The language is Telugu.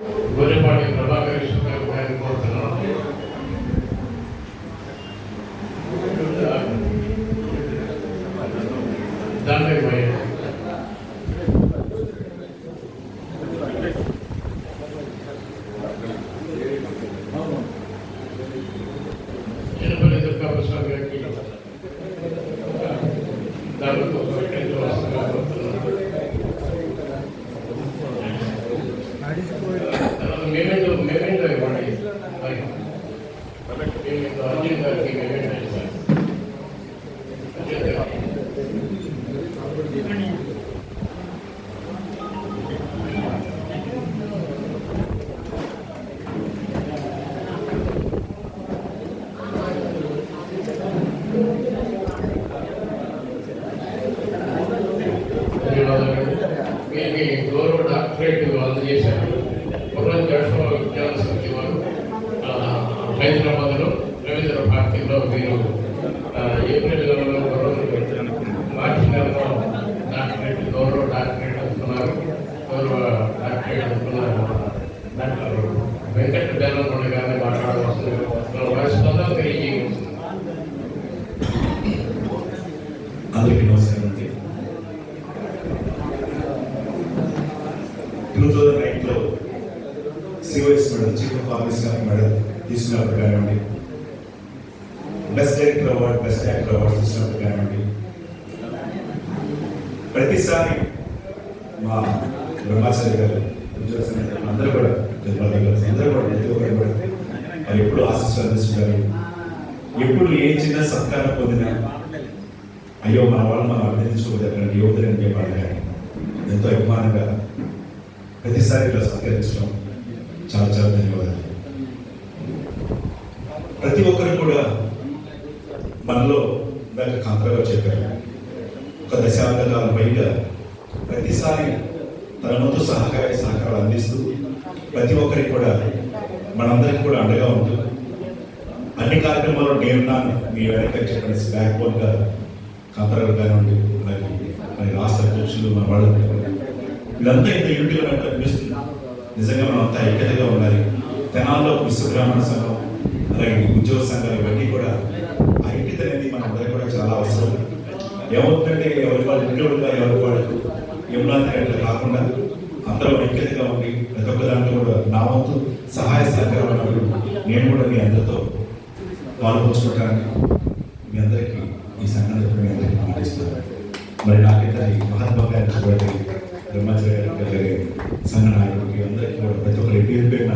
గొర్రెపాటి ప్రభాకర్ కృష్ణ గారు గారిని కోరుతున్నాను దాంట్లో దుర్గా ప్రసాద్ గారికి దాంట్లో మేమేంటో మేమేంటో ఇవ్వండి మేమేంటో అర్జున్ గారికి మేమేంటో ఇస్తాం అర్జున్ గారికి ధన్యవాదాలు వీరికి గౌరవ డాక్టరేట్ చేశారు. పురం జడ్ఫో విజ్ఞాన సమితి వారు హైదరాబాద్లో రవీంద్ర భారతిలో వీరు ఏప్రిల్ నెలలో గౌరవ మార్చి నెలలో డాక్టరేట్ గౌరవ డాక్టరేట్ అందుకున్నారు గౌరవ డాక్టరేట్ అందుకున్నారు డాక్టర్ వెంకట బేలకొండ గారిని మాట్లాడవలసింది వారి స్పందన తెలియజేయవలసింది అందరికీ టూ థౌజండ్ నైన్లో COS medal chief of office medal తీసుకున్నప్పుడు కానివ్వండి best director award best actor award తీసుకున్నప్పుడు కానివ్వండి ప్రతిసారి మా బ్రహ్మాచారి గారు అందరూ కూడా జగన్ గారు అందరూ కూడా ప్రతి ఒక్కరు కూడా ఎప్పుడు ఆశీస్సులు అందిస్తున్నారు ఎప్పుడు ఏ చిన్న సత్కారం పొందినా అయ్యో మన వాళ్ళు మనం అభినందించుకోగలిగిన యువతని అని చెప్పాలి కానీ ఎంతో అభిమానంగా ప్రతిసారి ఇలా సహకరించడం చాలా చాలా ధన్యవాదాలు. ప్రతి ఒక్కరు కూడా మనలో ఇందాక కాంతరావు చెప్పారు ఒక దశాబ్ద కాలం పైగా ప్రతిసారి తన ముందు సహకార సహకారాలు అందిస్తూ ప్రతి ఒక్కరికి కూడా మనందరికి కూడా అండగా ఉంటూ అన్ని కార్యక్రమాల్లో నేనున్నాను. మీ వెనక చెప్పిన బ్యాక్ బోన్గా కాంతారావు కానివ్వండి మరి మరి రాష్ట్ర అధ్యక్షులు మన వాళ్ళు ఇదంతా ఇంత యూనిట్గా మనకు అనిపిస్తుంది నిజంగా మనం అంతా ఐక్యతగా ఉండాలి. తెనాల్లో విశ్వబ్రాహ్మణ సంఘం అలాగే ఉద్యోగ సంఘాలు ఇవన్నీ కూడా ఐక్యత అనేది మన అందరికీ కూడా చాలా అవసరం. ఏమవుతుందంటే ఎవరి వాళ్ళు ఇంట్లో ఉండాలి ఎవరి వాళ్ళకు ఏమన్నా అట్లా కాకుండా అందరూ ఐక్యతగా ఉండి ప్రతి ఒక్క దాంట్లో కూడా నా వంతు సహాయ సహకారం నేను కూడా మీ అందరితో పాల్పంచుకోవడానికి మీ అందరికీ ఈ సంఘం మీ అందరికీ పంపిస్తున్నాను మరి నాకైతే ఈ మహాత్మా గారి చూడండి బ్రహ్మచారి గారి గారి సంఘ నాయకుడికి అందరికీ కూడా ప్రతి ఒక్కరి పేరు పేరున